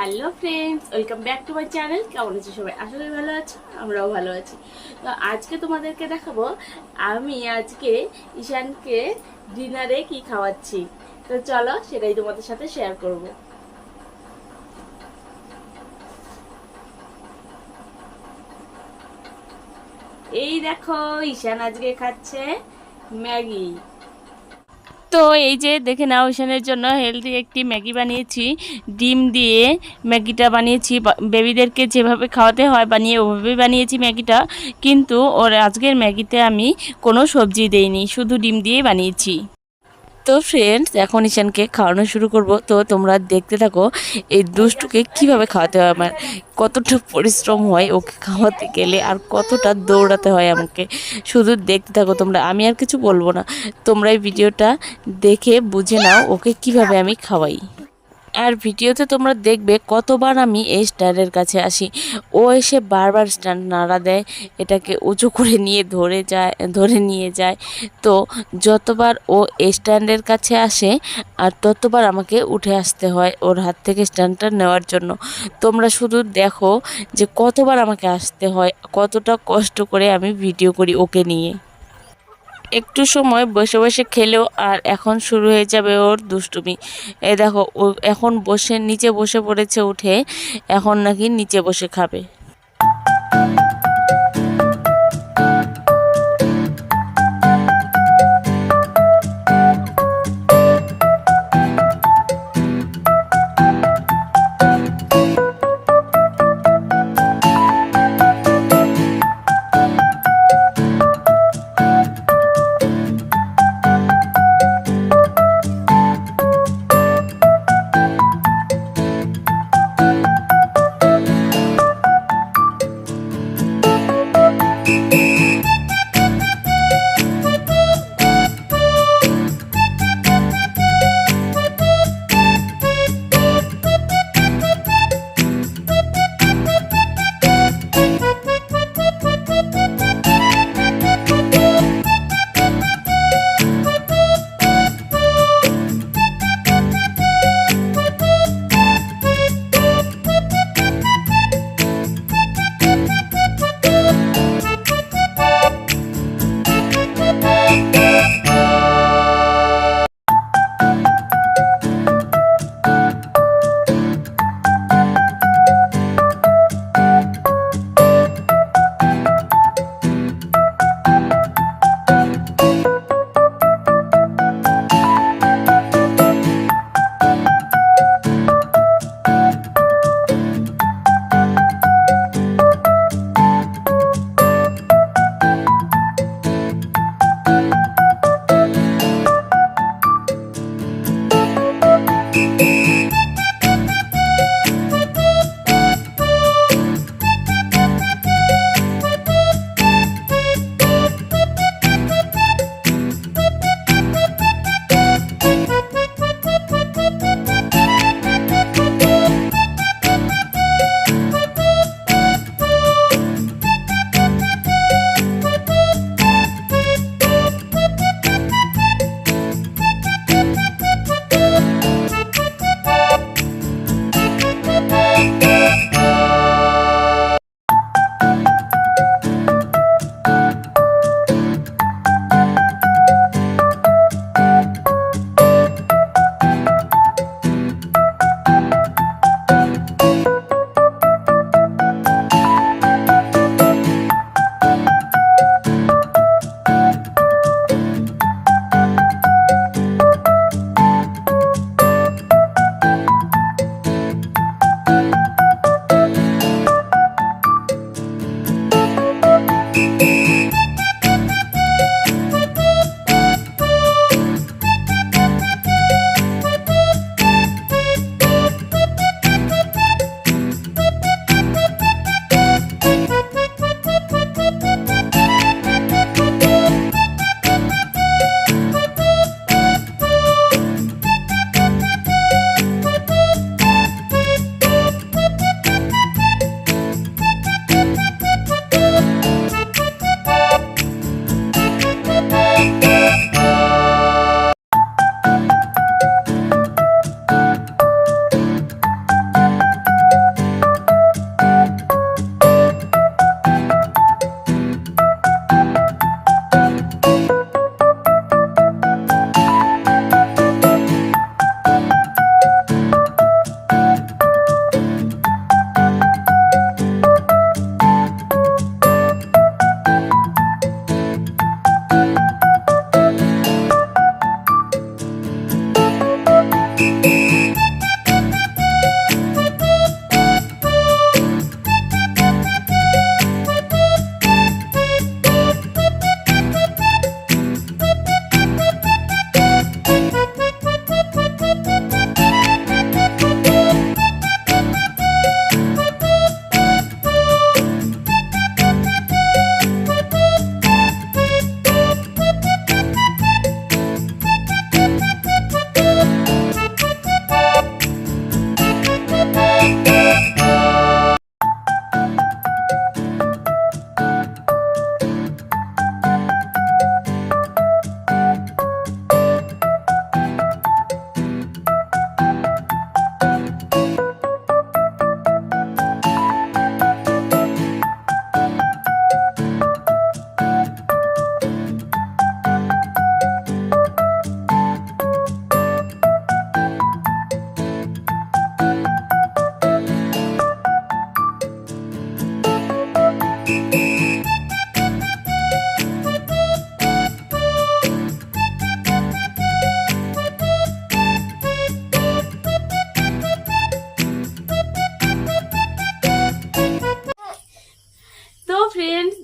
Hello friends welcome back to my channel কেমন আছো সবাই? আসলে ভালো আছো, আমরাও ভালো আছি। তো আজকে তোমাদেরকে দেখাবো, আমি আজকে ঈশানকে ডিনারে কি খাওয়াচ্ছি। তো চলো, সেটাই তোমাদের সাথে শেয়ার করব। এই দেখো, ঈশান আজকে খাচ্ছে ম্যাগি। তো এই যে দেখে নাও, ঈশানের জন্য হেলদি একটি ম্যাগি বানিয়েছি। ডিম দিয়ে ম্যাগিটা বানিয়েছি। বেবিদেরকে যেভাবে খাওয়াতে হয় বানিয়ে ওভাবেই বানিয়েছি ম্যাগিটা। কিন্তু ওর আজকের ম্যাগিতে আমি কোনো সবজি দেইনি, শুধু ডিম দিয়ে বানিয়েছি। তো ফ্রেন্ডস এখন ঈশানকে খাওয়ানো শুরু করব। তো তোমরা দেখতে থাকো এই দুষ্টুকে কীভাবে খাওয়াতে হয় আমার। কতটা পরিশ্রম হয় ওকে খাওয়াতে গেলে আর কতটা দৌড়াতে হয় আমাকে। শুধু দেখতে থাকো তোমরা, আমি আর কিছু বলব না। তোমরা এই ভিডিওটা দেখে বুঝে নাও ওকে কীভাবে আমি খাওয়াই। আর ভিডিওতে তোমরা দেখবে কতবার আমি এই স্ট্যান্ডের কাছে আসি। ও এসে বারবার স্ট্যান্ড নাড়া দেয়, এটাকে উঁচু করে নিয়ে ধরে যায়, ধরে নিয়ে যায়। তো যতবার ও এই স্ট্যান্ডের কাছে আসে, আর ততবার আমাকে উঠে আসতে হয় ওর হাত থেকে স্ট্যান্ডটা নেওয়ার জন্য। তোমরা শুধু দেখো যে কতবার আমাকে আসতে হয়, কতটা কষ্ট করে আমি ভিডিও করি ওকে নিয়ে। একটু সময় বসে বসে খেলেও আর এখন শুরু হয়ে যাবে ওর দুষ্টুমি। এ দেখো, ও এখন বসে, নিচে বসে পড়েছে উঠে, এখন নাকি নিচে বসে খাবে।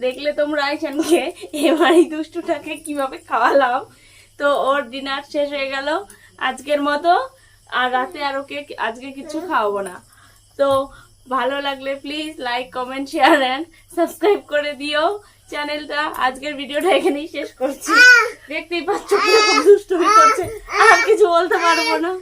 দেখলে তোমরা আইসানকে এবার এই দুষ্টুটাকে কীভাবে খাওয়ালাম। তো ওর ডিনার শেষ হয়ে গেল আজকের মতো, আর রাতে আর ওকে আজকে কিছু খাওয়াবো না। তো ভালো লাগলে please like comment share and subscribe করে দিও চ্যানেলটা আজকের ভিডিওটা এখানেই শেষ করছি। দেখতেই পাচ্ছ দুষ্টুমি করছে। আর কিছু বলতে পারব না।